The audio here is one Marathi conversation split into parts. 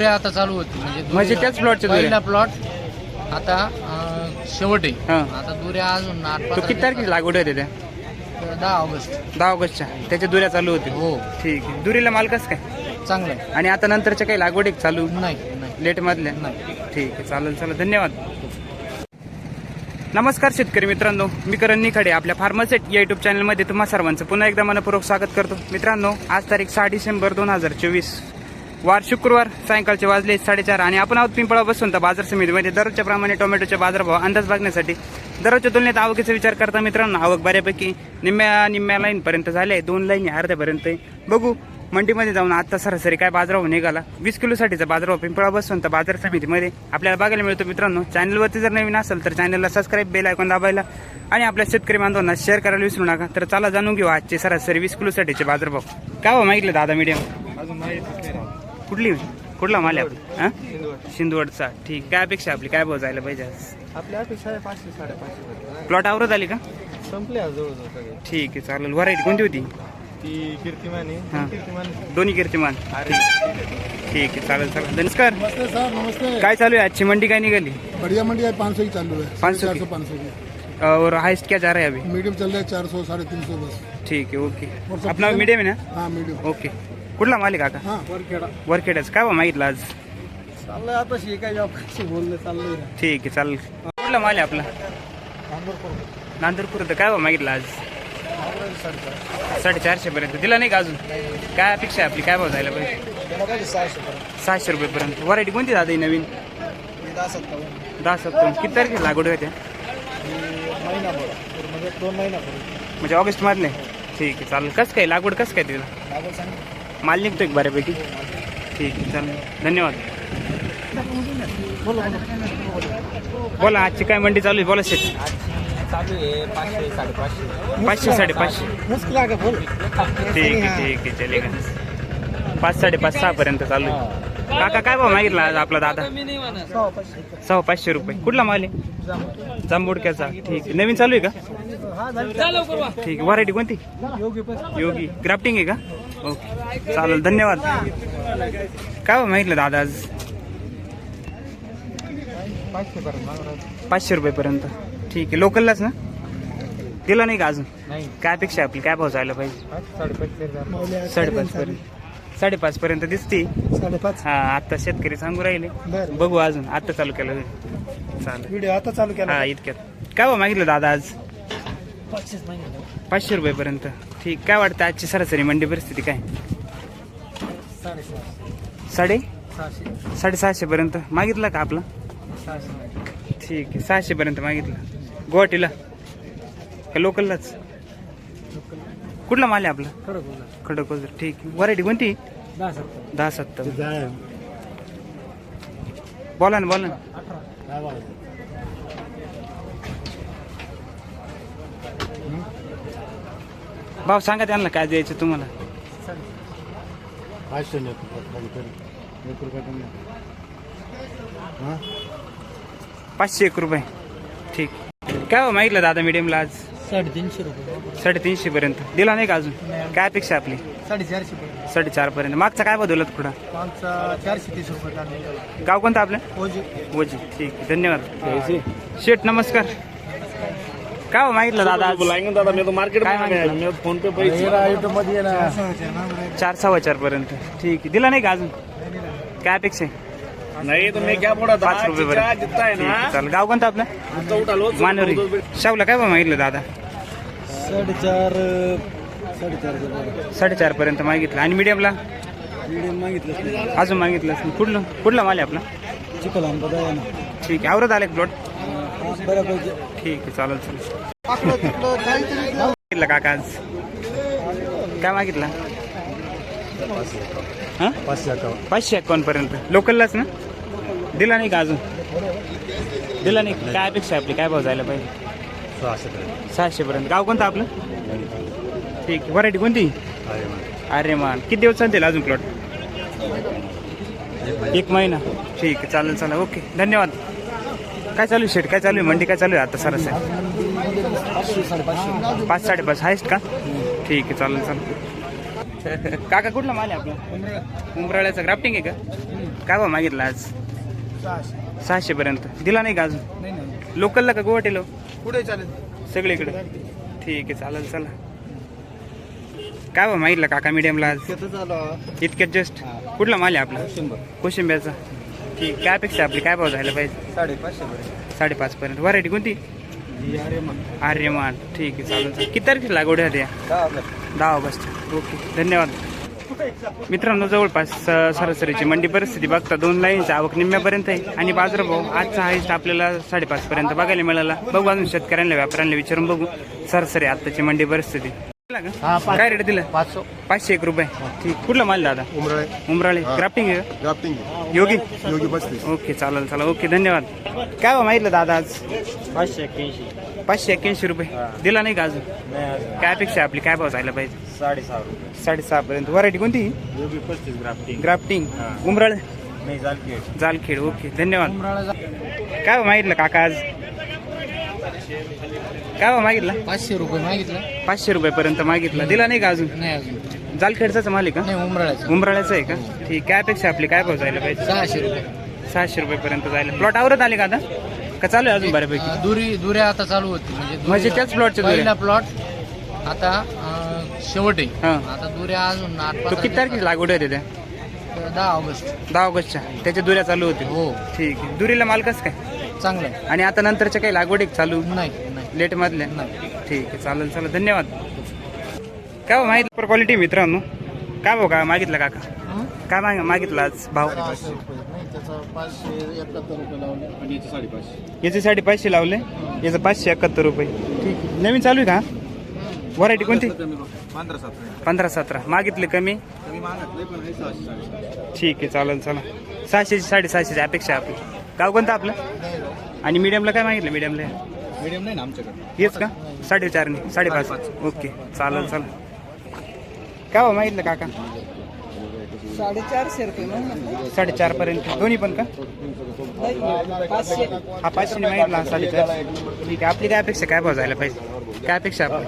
दुऱ्या आता चालू होती म्हणजे म्हणजे त्याच plot च्या दुऱ्या? पहिला प्लॉट आता अं, शेवट. आहे हा. आता दुऱ्या अजून आठ तो पंधरा किती तारखेची लागवड होते त्या दिवसात- दहा ऑगस्ट. दहा ऑगस्टच्या. त्याच्या दुऱ्या चालू होते हो. ठीक आहे. दुरीला माल कसं काय? चांगलं आहे. आणि आता नंतरच्या काही लागवडी चालू? नाही नाही. लेट मधल्या? नाही. ठीक आहे. चालेल चला धन्यवाद. नमस्कार शेतकरी मित्रांनो. मी करण निखाडे आपल्या फार्मासेट या युट्यूब चॅनलमध्ये तुम्हा सर्वांचं पुन्हा एकदा मनपूर्वक स्वागत करतो. मित्रांनो आज तारीख सहा डिसेंबर दोन हजार चोवीस. वार शुक्रवार सायंकाळचे वाजले साडेचार आणि आपण आहोत पिंपळा बसून तर बाजार समितीमध्ये. दररोजच्या प्रमाणे टोमॅटोचे बाजारभाव अंदाज बघण्यासाठी दररोजच्या तुलनेत आवकीचा विचार करता मित्रांनो आवक बऱ्यापैकी निम्म्या निम्म्या लाईनपर्यंत झाले आहे. दोन लाईन आहे अर्ध्यापर्यंत आहे. बघू मंडीमध्ये जाऊन आता सरासरी काय बाजारभाव निघाला? वीस किलोसाठीचा बाजारभाव पिंपळा बसून तर बाजार समितीमध्ये आपल्याला बघायला मिळतो मित्रांनो. चॅनलवरती जर नवीन असेल तर चॅनलला सबस्क्राईब बेल ऐकून दाबायला आणि आपल्या शेतकरी बांधवांना शेअर करायला विसरू नका. तर चला जाणून घेऊ आजचे सरासरी वीस किलोसाठीचे बाजारभाव. काय हो मागितलं दादा मीडियम कुठली? कुठला माल आहे आपला? हा? शिंदवडचा. ठीक. काय अपेक्षा आपली? काय भाव जायला पाहिजे आपल्या अपेक्षा आहे पाचशे साडेपाचशे प्लॉट आवरत आली का? संपले जवळजवळ ठीक आहे चालेल. व्हरायटी कोणती होती? ती कीर्तिमानी हा. दोन्ही कीर्तिमान. ठीक. आहे चालेल चालेल. नमस्कार. नमस्ते सर. नमस्ते. काय चालू आहे? आजची मंडी काय निघाली? बढ़िया मंडी है पाँच सौ ही चालू है 500 चार की? सौ पाँच सौ की और हाइस्ट क्या जा रहा है अभी? मीडियम चल रहा है चार सौ साढ़े तीन सौ बस. ठीक आहे ओके. है? मीडियम आहे ना? हाँ मीडियम ओके. कुठला माल आहे काका हाँ वरखेड़ा. वरखेडच. काय भाव मागितला आज? चाललंय आता शिकाय बोलले चाललंय. ठीक आहे चालेल. कुठला माल आहे आपला? नांदूरपूर. तर काय भाव मागितला आज? साडेचारशे पर्यंत दिला नाही का अजून? काय अपेक्षा आहे आपली? काय भाव जायला पाहिजे? सहाशे रुपये पर्यंत. व्हरायटी कोणती दादा ही नवीन? दहा सत्तर किती तारखेला लागवड होत्या म्हणजे दोन म्हणजे ऑगस्ट मधले ठीक आहे चालेल. कसं काय? लागवड कसं काय तिला? माल निघतो एक बऱ्यापैकी? ठीक आहे चालेल. धन्यवाद. बोला आजची काय मंडी चालू आहे? बोला शेत चालू आहे पाचशे साडेपाचशे. पाचशे साडेपाचशे ठीक आहे ठीक आहे चलेगा पाच साडेपाच सहा पर्यंत चालू आहे. काका काय भाव मागितला आज आपला दादा? सहा पाचशे रुपये. कुठला माल आहे? जांबुडक्याचा ठीक नवीन चालू आहे का? ठीक आहे. व्हरायटी कोणती? योगी. ग्राफ्टिंग आहे का? ओके. चालेल धन्यवाद. काय भाव मागितलं दादा आज? पाचशे पर्यंत पाचशे रुपये पर्यंत. ठीक आहे लोकललाच ना? दिला नाही का अजून? काय अपेक्षा आपली? काय भाव जायला पाहिजे? साडेपाच पर्यंत. साडेपाच पर्यंत. दिसते. साडेपाच. हा आता शेतकरी सांगू राहिले. बघू अजून आता चालू केलं. चालेल. व्हिडिओ आता चालू केला. हा इतक्यात. काय भाव मागितलं दादा आज? पाचशे रुपये पर्यंत. ठीक काय वाटतं आजची सरासरी? मंडी परिस्थिती काय? साडे? सहाशे साडेसहाशे पर्यंत. मागितलं का आपलं? ठीक आहे सहाशे पर्यंत मागितलं. गुवाहाटीला? का लोकललाच? कुठला माल आहे आपला? खडकोजर ठीक व्हरायटी कोणती? दहा सत्तर. बोला ना बोला ना. भाव सांगा त्यांना काय द्यायचं तुम्हाला. पाचशे एक रुपये कमी हाँ? पाचशे एक रुपये. ठीक. काय हो मागितलं दादा मीडियमला आज? साडेतीनशे रुपये. साडेतीनशे पर्यंत. दिला नाही का अजून? काय अपेक्षा आपली? साडेचारशे पर्यंत. साडेचार पर्यंत मागचा काय बदलत पुढं? आमचा चारशे तीस रुपये गाव कोणतं आपलं? ओजी. ओजी. ठीक. धन्यवाद. शेठ नमस्कार. काय हो मागितलं दादा आज? दादा मैं तो मार्केट काय में आया मागितलं? मैं फोन पे पैसे चार सव्वा चार पर्यंत. ठीक आहे. दिला नाही का अजून? काय अपेक्षा आहे? नहीं तो मैं क्या बोला पाच रुपये पर्यंत. जितना है ठीक ना आहे, चालेल. गाव कोणतं आपलं? जितना उठा लो मानोरी. शावला काय भाव मागितलं दादा? साडेचार साडेचार साडेचार पर्यंत मागितलं. आणि मीडियमला मीडियम मागितलं अजून मागितलं असेल. कुठलं? कुठला माल आहे आपला? चिकल आंबा ठीक आहे. आवरत आले प्लॉट बऱ्यापैकी ठीक आहे चालेल चालेल. मागितलं काका आज? काय मागितला? हां? पाचशे अकावन्न पाचशे अकाउंट पर्यंत. लोकललाच ना? दिला नाही का अजून? दिला नाही. काय अपेक्षा आहे आपली? काय भाव जायला पाहिजे? सहाशे सहाशे पर्यंत. गाव कोणतं आपलं? ठीक व्हरायटी कोणती? अरे मान. किती दिवस चालतील अजून प्लॉट एक महिना. ठीक आहे. चालेल चालेल. ओके धन्यवाद. काय चालू आहे शेट? काय चालू आहे? मंडी काय चालू आहे आता सरासरी? पाच साडेपाच आहेस का? ठीक आहे चालेल चालेल. काका कुठला माल आहे आपला? उमराळ्याचा ग्राफ्टिंग आहे का? काय भाव मागितला आज? सहाशे पर्यंत दिला नाही का अजून? नाही नाही. लोकलला का गुवाहाटीला? पुढे चालेल. सगळीकडे. ठीक आहे चालेल चला. काय भाव मागितला काका मीडियमला आज? इतक्यात जस्ट कुठला माल आहे आपला? कोशिंब्याचा. ठीक काय अपेक्षा आपली? काय भाव जायला पाहिजे? साडेपाचशे पर्यंत साडेपाच पर्यंत व्हरायटी कोणती? आर्यमान. ठीक आहे चालेल चालेल. किती तारखेला लागवड आहे दहा दहा ऑगस्ट. ओके धन्यवाद. मित्रांनो जवळपास सरासरीची मंडी परिस्थिती बघता दोन लाईनची आवक निम्म्यापर्यंत आहे. आणि बाजारभाव आजचा हायस्ट आपल्याला साडेपाच पर्यंत बघायला मिळाला. बघू अजून शेतकऱ्यांना व्यापाऱ्यांना विचारून बघू. सरासरी आत्ताची मंडी परिस्थिती. हा, पाच- काय रेट दिला? पाचशे. पाचशे एक रुपये. ठीक. कुठला माल दादा? उमराळे. उमराळे. क्राफ्टिंग आहे का? ग्राफ्टिंग योगी? योगी पस्तीस ओके चालेल चालेल. ओके धन्यवाद. काय भाव मागितलं दादा आज? पाचशे एक्क्याऐंशी. पाचशे एक्क्याऐंशी रुपये. दिला नाही का अजून? नाही अजून. काय अपेक्षा आहे आपली? काय भाव जायला पाहिजे? साडेसहा रुपये. साडेसहा पर्यंत. व्हरायटी कोणती? योगी पस्तीस ग्राफ्टिंग ग्राफ्टिंग उमराळ? नाही झाली जालखेड ओके धन्यवाद. उमराळा काय भाव मागितलं काका आज? काय मागितलं? पाचशे रुपये मागितलं. पाचशे रुपयापर्यंत मागितलं. दिला नाही का अजून? नाही अजून. जालखेडचाच माल आहे का नाही उमराळ्याचं. उमराळ्याचं आहे का? ठीक. काय अपेक्षा आपली? काय भाव जायला पाहिजे? सहाशे रुपये. सहाशे रुपयेपर्यंत जायला. प्लॉट आवरत आले का आता? का चालू आहे अजून बऱ्यापैकी? अं, दुरी दुऱ्या आता चालू होती. म्हणजे दुरी- म्हणजे त्याच प्लॉटच्या दुऱ्या? पहिला प्लॉट आता अं, शेवट. आहे हा. आता दुऱ्या अजून आठ तो किती तारखेची लागवड आहे त्या. दहा ऑगस्ट. दहा ऑगस्टच्या. त्याच्या दुऱ्या चालू होतील हो. ठीक आहे. दुरीला माल कसं काय? चांगलं आहे. आणि आता नंतरच्या काही लागवड चालू? नाही नाही. लेट मधल्या नाही. ठीक आहे चालेल चालेल. धन्यवाद. काय भाव मागितलं क्वालिटी मित्रांनो. काय भाऊ का मागितलं काका? हं? काय माग मागितलं आज भाव सहाशे रुपये नाही त्याचं पाचशे एकाहत्तर रुपये लावले. आणि याचे साडेपाचशे. याचे साडेपाचशे लावले? याचं पाचशे एकाहत्तर रुपये. ठीक आहे. नवीन चालू आहे का? व्हरायटी कोणती? पंधरा सतरा. पंधरा सतरा. मागितले कमी? कमी मागतले पण आहे सहाशे साडेसहाशे ठीक आहे चालेल चला सहाशेची साडेसहाशेची अपेक्षा आहे आपली. गाव कोणतं आपलं? आणि मीडियमला काय मागितलं? मीडियमला मीडियम नाही ना आमच्याकडे. हेच का? साडेचारने साडेपाच. ओके. चालेल चालेल. काय भाव मागितलं काका? साडेचारशे रुपये साडेचार पर्यंत. दोन्ही पण का? पाचशे. हा पाचशे मागितला हा साडेचार. ठीक आहे. आपली काय अपेक्षा? काय भाव जायला पाहिजे? काय अपेक्षा आपण?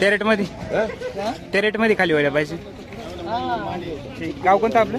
त्या रेटमध्ये? त्या रेटमध्ये खाली व्हायला पाहिजे. ठीक गाव कोणतं आपलं?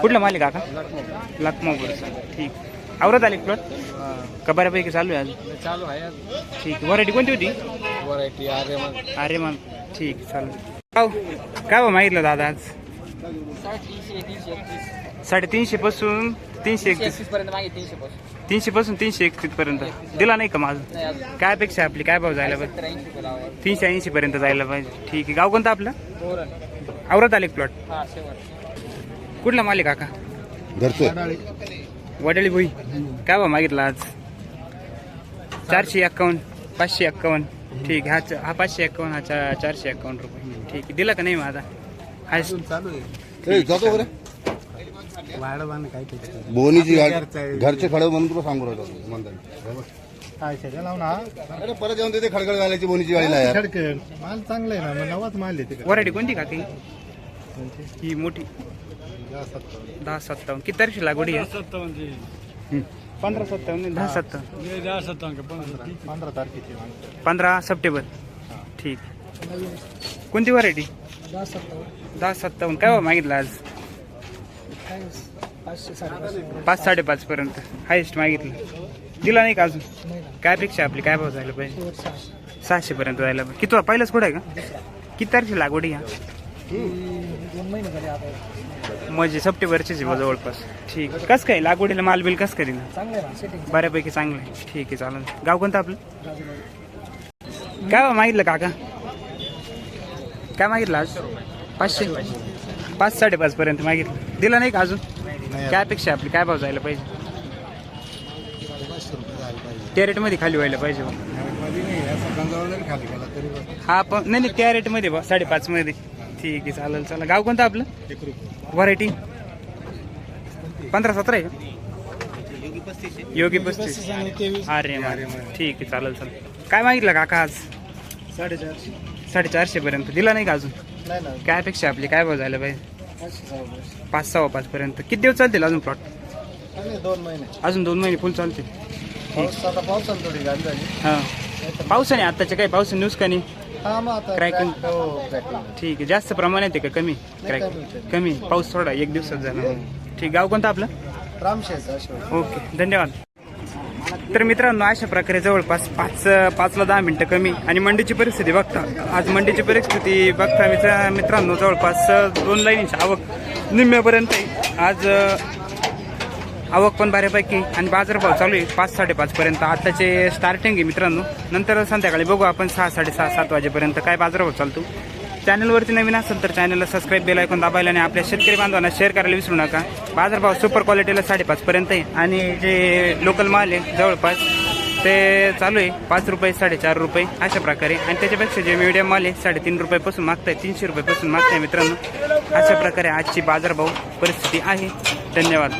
कुठला मालिक काका लखमापूरचा ठीक. आवरत आले प्लॉट का बऱ्यापैकी चालू आहे अजून? चालू आहे ठीक. व्हरायटी कोणती होती? व्हरायटी अरे मग ठीक चालेल. काय काय मागितलं दादा आज? साडेतीनशे पासून तीनशे एकतीस पर्यंत मागे तीनशे पासून. तीनशे पासून तीनशे एकतीस पर्यंत. दिला नाही का माझं काय अपेक्षा आहे आपली? काय भाव जायला पाहिजे? तीनशे ऐंशी पर्यंत जायला पाहिजे. ठीक आहे. गाव कोणतं आपलं? आवरत आले प्लॉट कुठला मालिक काका? घरचं वडाळी भुई. काय भाव मागितला आज? चारशे एक्कावन्न पाचशे एक्कावन्न. ठीक आहे. हा च- हा पाचशे एक्कावन्न हा चा- चारशे एक्कावन्न रुपये. ठीक आहे. दिला का नाही माझा हा चालू आहे ए, जातो बरं. वाढवान काय बोनीची गाडी घरचे खडे म्हणून तुला सांगू राहिलो म्हणतात काय लावून हा अरे परत जाऊन तिथे खडखड घालायची बोनीची गाडीला यार. माल चांगला आहे ना मग नवाच माल तिकडे. वरायटी कोणती काकी? ही मोठी. दहा सत्तावन्न. किती तारखे लागवडी आहे? हं. पंधरा सत्तावन्न. दहा सत्तावन्न पंधरा. तारखेची पंधरा सप्टेंबर. ठीक. कोणती व्हरायटी दहा सत्तावन्न. दहा सत्तावन्न. काय भाव मागितला आज? पाच साडेपाच पर्यंत. हायेस्ट मागितलं. दिला नाही का अजून? काय अपेक्षा आपली? काय भाव जायला पाहिजे? सहाशे पर्यंत जायला पाहिजे. किती पहिलाच कुठं आहे का? किती तारखेला लागवड आहे? म्हणजे सप्टेंबरचेच आहे जवळपास. ठीक. आहे. कसं काय? लागवडीला माल बिल कसं काय बऱ्यापैकी चांगलं आहे. ठीक आहे चालेल. गाव कोणतं आपलं? काय मागितलं काका? काय मागितलं आज? पाचशे? पाच साडेपाच पर्यंत मागितलं. दिला नाही का अजून? काय अपेक्षा आपली? काय भाव जायला पाहिजे? त्या रेटमध्ये खाली व्हायला पाहिजे बा. हा पण नाही नाही त्या रेटमध्ये बा साडेपाच मध्ये ठीक आहे चालेल चला गाव कोणतं आपलं? व्हरायटी? पंधरा सतरा आहे? का योगी पस्तीस. अरे वा. ठीक आहे चालेल चालेल. काय मागितलं काका आज? साडेचारशे. साडेचारशे पर्यंत. दिला नाही का अजून? काय अपेक्षा आपली? काय भाव झालं पाहिजे. पाच सहा पाच पर्यंत. किती दिवस चालतील अजून प्लॉट दोन महिने. अजून दोन महिने फुल चालतील. पाऊस पावसानं हां. आत्ताचे काय पाऊस न्यूज का नाही? हा हो. ठीक आहे जास्त प्रमाणात आहे का? कमी? Crack- कमी, पाऊस थोडा एक दिवसात झाला ठीक गाव कोणतं आपलं? रामशेष ओके धन्यवाद. तर मित्रांनो अशा प्रकारे जवळपास पाच पाचला दहा मिनटं कमी. आणि मंडीची परिस्थिती बघता. आज मंडीची परिस्थिती बघता मित्र मित्रांनो जवळपास दोन लाईनीची आवक निम्म्यापर्यंत आज आवक पण बऱ्यापैकी आणि बाजारभाव चालू आहे. पाच साडेपाचपर्यंत आत्ताचे आताचे स्टार्टिंग आहे मित्रांनो. नंतर संध्याकाळी बघू आपण सहा साडेसहा सात वाजेपर्यंत काय बाजारभाव चालतो. चॅनलवरती नवीन असेल तर चॅनलला सबस्क्राईब बेल ऐकून दाबायला आणि आपल्या शेतकरी बांधवांना शेअर करायला विसरू नका. बाजारभाव सुपर क्वालिटीला साडेपाचपर्यंत आहे. आणि जे लोकल माल आहे जवळपास ते चालू आहे. पाच रुपये साडेचार रुपये अशा प्रकारे. आणि त्याच्यापेक्षा जे मीडियम माल आहे साडेतीन रुपयापासून मागताय तीनशे रुपयापासून मागताय मित्रांनो. अशा प्रकारे आजची बाजारभाव परिस्थिती आहे. धन्यवाद.